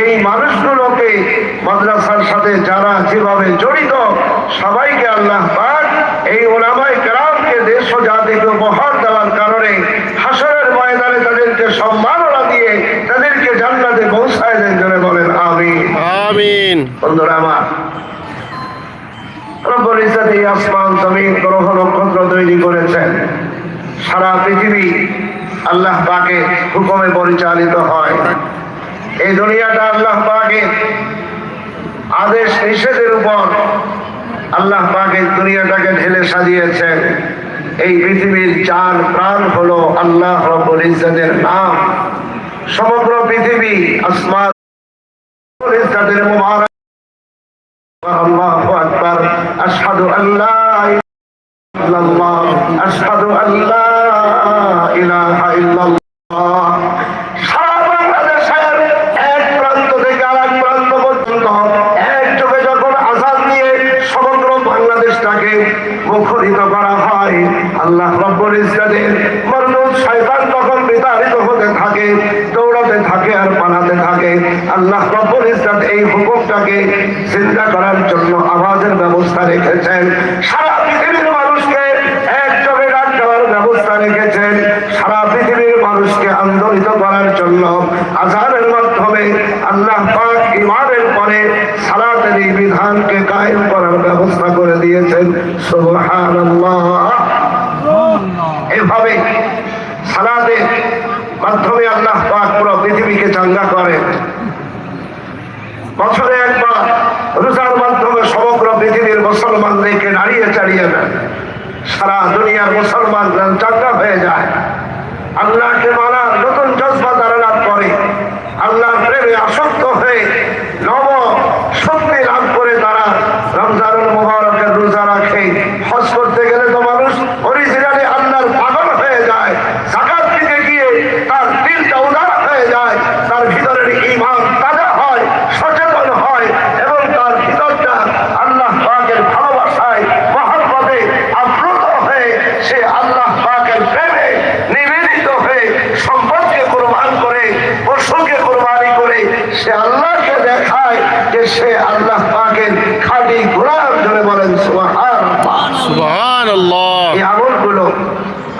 এই মানুষগুলোকে মাদ্রাসার সাথে যারা যেভাবে জড়িত সবাইকে আল্লাহ পাক এই ওলামাই গ্রামকে দেশ ও জাতিকে উপহার দেওয়ার কারণে হাসরের ময়দানে তাদেরকে সম্মাননা দিয়ে তাদেরকে জান্নাতে পৌঁছায় দেন জন্য বলেন আমি আমিন। বন্ধুরা আমার রব্বুল ইজ্জত এই আসমান জমিন গ্রহ নক্ষত্র তৈরি করেছেন। সারা পৃথিবী আল্লাহ পাকে হুকুমে পরিচালিত হয়। এই দুনিয়াটা আল্লাহ পাকে আদেশ নিষেধের উপর আল্লাহ পাকে দুনিয়াটাকে ঢেলে সাজিয়েছেন। এই পৃথিবীর চার প্রাণ হলো আল্লাহ রবুল ইজাদের নাম। সমগ্র পৃথিবী আসমান আল্লাহ মুবারক। আল্লাহু মুখরিত করা হয়। আল্লাহ রব্বুল ইসলামের মরনুদ শয়তান তখন বিতাড়িত হতে থাকে, দৌড়াতে থাকে আর পালাতে থাকে। আল্লাহ রব্বুল ইসলাম এই হুকুমটাকে চিন্তা করার জন্য আওয়াজের ব্যবস্থা রেখেছেন। সারা পৃথিবীর মানুষকে এক চোখে ডাক দেওয়ার ব্যবস্থা রেখেছেন। সারা পৃথিবীর মানুষকে আন্দোলিত করার জন্য আজানের মাধ্যমে আল্লাহ পাক ইমানের পরে সালাতের এই বিধানকে কায়েম করার ব্যবস্থা করে দিয়েছেন। সুবহানাল্লাহ। এভাবে সালাতের মাধ্যমে আল্লাহ পাক পুরো পৃথিবীকে চাঙ্গা করেন বছরে একবার রোজার মাধ্যমে সমগ্র পৃথিবীর মুসলমানদেরকে নাড়িয়ে চাড়িয়ে দেন সারা দুনিয়ার মুসলমান চাঙ্গা হয়ে যায়। আল্লাহকে মানার হজ করতে গেলে তো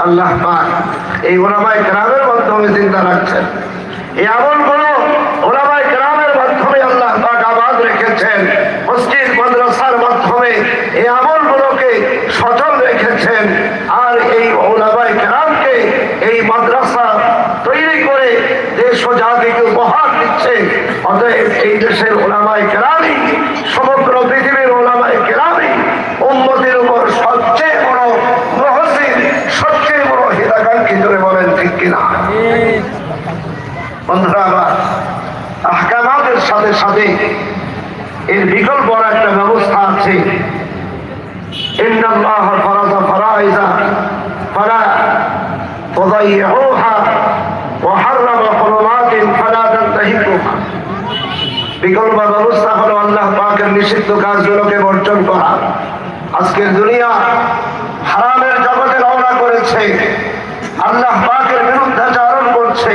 আল্লাহ এই ওলামায় গ্রামের মাধ্যমে চিন্তা রাখছেন। এই আমলগুলো ওলামাই গ্রামের মাধ্যমে আল্লাহ পাক আবাদ রেখেছেন মসজিদ মাদ্রাসার মাধ্যমে এই আমলগুলোকে সচল রেখেছেন আর এই ওলামাই গ্রামকে এই মাদ্রাসা তৈরি করে দেশ ও জাতিকে উপহার দিচ্ছে অতএব এই দেশের ওলামাই গ্রামই সমগ্র পৃথিবীর ওলামাই গ্রামই উন্নতির উপর সবচেয়ে বড় মহসিন সবচেয়ে বড় হিতাকাঙ্ক্ষী ধরে বলেন ঠিক কিনা বন্ধুরা আবার আহকামাতের সাথে সাথে এর বিকল্প একটা ব্যবস্থা আছে। বিকল্প ব্যবস্থা হলো আল্লাহ পাকের নিষিদ্ধ কাজগুলোকে বর্জন করা। আজকের দুনিয়া হারামের জগতে রওনা করেছে। আল্লাহ পাকের বিরুদ্ধাচারণ করছে।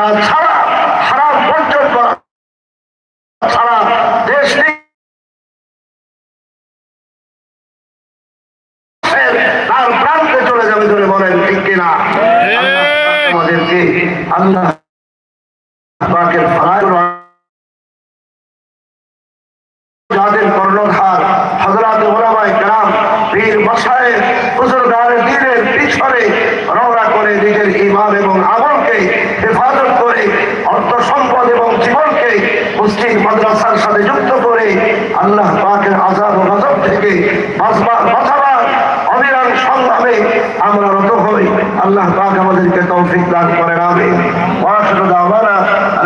যা ছাড়া হারাম বর্জন করা ছাড়া দেশ তার প্রান্তে চলে যাবে ধরে বলেন ঠিক কিনা? আমাদেরকে আল্লাহ পাকের ফারায় যাদের কর্ণধার হজরত ওলামায় গ্রাম বীর বসায় হুজুরদার দিনের পিছনে ফরাজ আমলকে হেফাজত করে, অর্থ সম্পদ এবং জীবনকে মুসলিম মাদ্রাসার সাথে যুক্ত করে আল্লাহ পাকের আজাব ও থেকে বাঁচবার বাঁচাবার অবিরাম সংগ্রামে আমরা রত হই। আল্লাহ পাক আমাদেরকে তৌফিক দান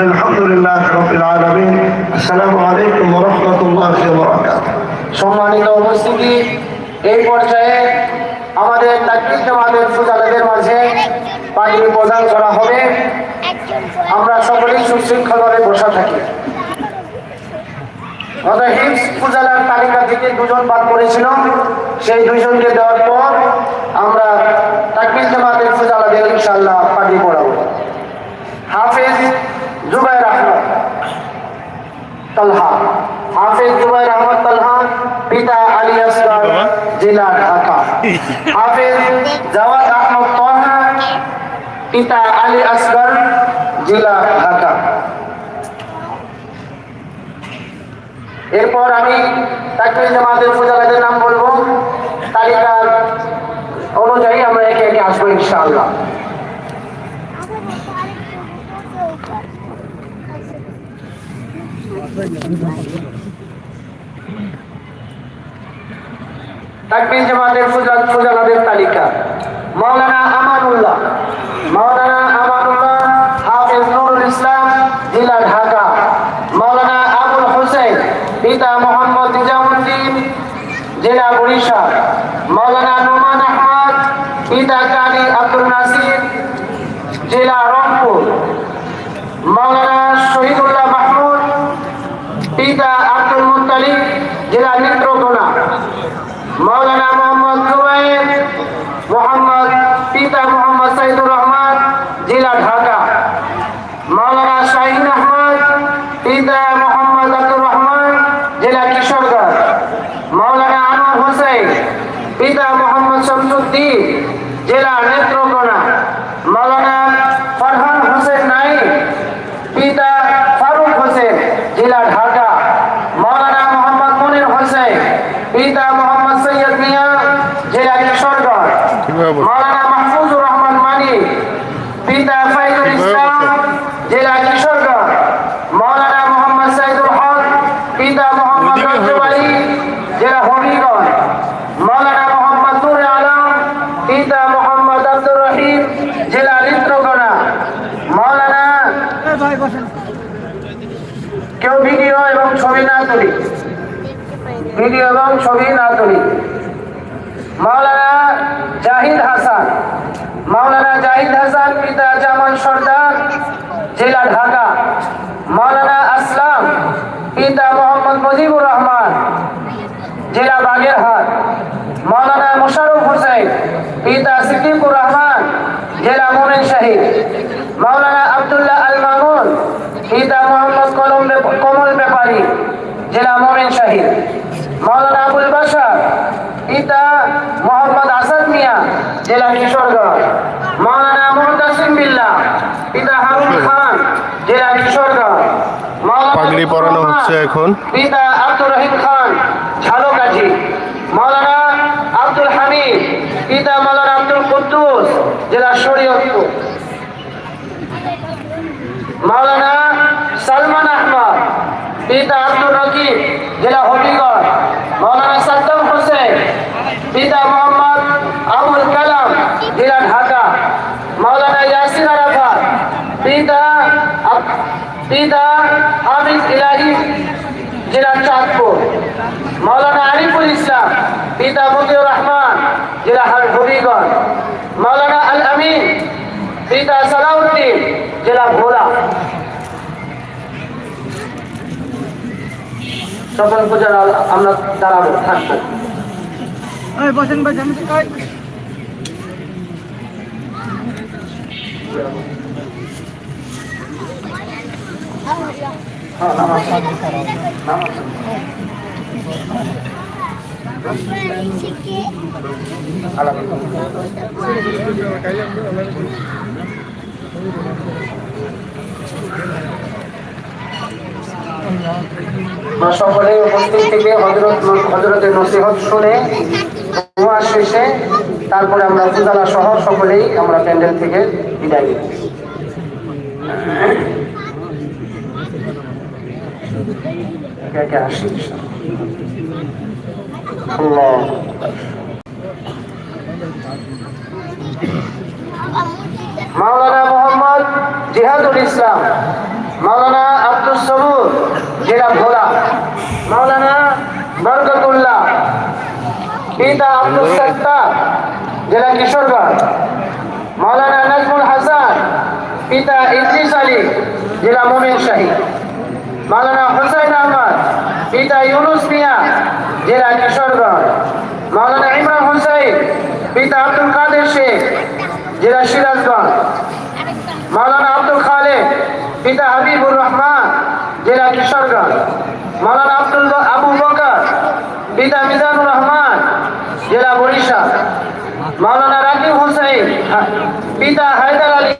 আলহামদুলিল্লাহ আসসালামু আলাইকুম সম্মানিত উপস্থিতি, এই পর্যায়ে আমাদের তাকবির জামাতের সুজালাদের মাঝে পানি প্রদান করা হবে। আমরা সকলেই সুশৃঙ্খলভাবে বসা থাকি। গত হিপস পূজালার তালিকা থেকে দুজন বাদ পড়েছিল সেই দুইজনকে দেওয়ার পর আমরা তাকবির জামাতের ফুজালাদের ইনশাল্লাহ পানি পড়াবো। হাফেজ জুবাইর আহমদ তলহা। হাফিজ জুবাইর আহমদ তলহা পিতা আলী আসগর জেলা ঢাকা। হাফিজ জাওয়াদ আহমদ তহা পিতা আলী আসগর, জেলা ঢাকা। এরপর আমি তাকবির জামাতের ফুজালাদের নাম বলব। তালিকার অনুযায়ী আমরা একে একে আসব ইনশাআল্লাহ। তাকবির জামাতের ফুজাল ফুজালাদের তালিকা। মাওলানা আমানুল্লাহ। মাওলানা আমানুল্লাহ হাফেজ নুরুল ইসলাম, জেলা ঢাকা। মাওলানা আবুল হোসেন, পিতা মোহাম্মদ নিজামুদ্দিন, জেলা বরিশাল। মাওলানা নোমান আহমদ, পিতা কালী আব্দুল নাসির, জেলা রংপুর। মাওলানা শহীদুল্লাহ মাহমুদ, পিতা আব্দুল মুত্তালিব, জেলা নেত্রকোনা মাওলানা মোহাম্মদ জুবাইর মোহাম্মদ পিতা মোহাম্মদ সাইদুর রহমান জেলা ঢাকা মাওলানা শাহিন আহমদ পিতা মোহাম্মদ আব্দুর রহমান জেলা কিশোরগঞ্জ মাওলানা আনোয়ার হোসেন পিতা মোহাম্মদ শামসুদ্দিন জেলা নেত্রকোনা মাওলানা ফরহান হোসেন নাইক পিতা ফারুক হোসেন জেলা ঢাকা মাওলানা মোহাম্মদ মনির হোসেন পিতা মোহাম্মদ সৈয়দ মিয়া জেলা কিশোরগঞ্জ কীভাবে বলব? মাওলানা মাহফুজুর রহমান মানি পিতা ফাইজুল ইসলাম জেলা কিশোরগঞ্জ মাওলানা মোহাম্মদ সাইদুল হক পিতা মোহাম্মদ ওদিকে রঞ্জু হয়ে আলী জেলা হবিগঞ্জ মাওলানা মোহাম্মদ নুর আলম পিতা মোহাম্মদ আব্দুর রহিম জেলা নেত্রকোনা মাওলানা কেউ ভিডিও এবং ছবি না তুলি ভিডিও এবং ছবি না তুলি মাওলানা জাহিদ হাসান। মাওলানা জাহিদ হাসান পিতা জামান সর্দার, জেলা ঢাকা। মাওলানা আসলাম পিতা মোহাম্মদ মুজিবুর রহমান, জেলা বাগেরহাট। মাওলানা মোশারফ হোসেন পিতা সিদ্দিকুর রহমান, জেলা মোমিন শাহী মাওলানা আব্দুল্লাহ আল মামুন পিতা মোহাম্মদ কলম কমল ব্যাপারী, জেলা মোমিন শাহী মাওলানা আবুল বাসার পিতা মোহাম্মদ আসাদ মিয়া জেলা কিশোরগঞ্জ। মাওলানা মুহতাসিম বিল্লাহ পিতা হারুন খান জেলা কিশোরগঞ্জ। পাগড়ি পরানো হচ্ছে এখন। পিতা আব্দুর রহিম খান ঝালকাঠি। মাওলানা আব্দুল হামিদ পিতা মাওলানা আব্দুল কুদ্দুস জেলা শরীয়তপুর। মাওলানা সালমান আহমদ পিতা আব্দুর রকিব জেলা হবিগঞ্জ। পিতা মোহাম্মদ আবুল কালাম জেলা ঢাকা, মাওলানা ইয়াসির আরাফাত, পিতা পিতা হাফিজ ইলাহি জেলা চাঁদপুর, মাওলানা আরিফুল ইসলাম, পিতা মতিউর রহমান জেলা হবিগঞ্জ, মাওলানা আল আমিন, পিতা সালাউদ্দিন জেলা ভোলা। সকল পূজার আমরা দাঁড়াবো থাকব ওই বসেন বসেন। ওই সকলে উপস্থিত থেকে হজরত হজরতের নসিহত শুনে দোয়া শেষে তারপরে আমরা উজালা সহ সকলেই আমরা প্যান্ডেল থেকে বিদায় নিই। মাওলানা মোহাম্মদ জিহাদুল ইসলাম, মাওলানা আব্দুল পিতা আব্দুল সত্তার জেলা কিশোরগঞ্জ মাওলানা নাজমুল হাসান পিতা ইদ্রিস আলী জেলা মোমিন শাহী। মাওলানা হোসেন আহমদ পিতা ইউনুস মিয়া জেলা কিশোরগঞ্জ মাওলানা ইমরান হোসেন পিতা আব্দুল কাদের শেখ জেলা সিরাজগঞ্জ। মাওলানা আব্দুল খালেদ পিতা হাবিবুর রহমান জেলা কিশোরগঞ্জ মাওলানা আব্দুল পিতা মিজানুর রহমান জেলা বরিশাল। মাওলানা রাকিব হোসেন পিতা হায়দার আলী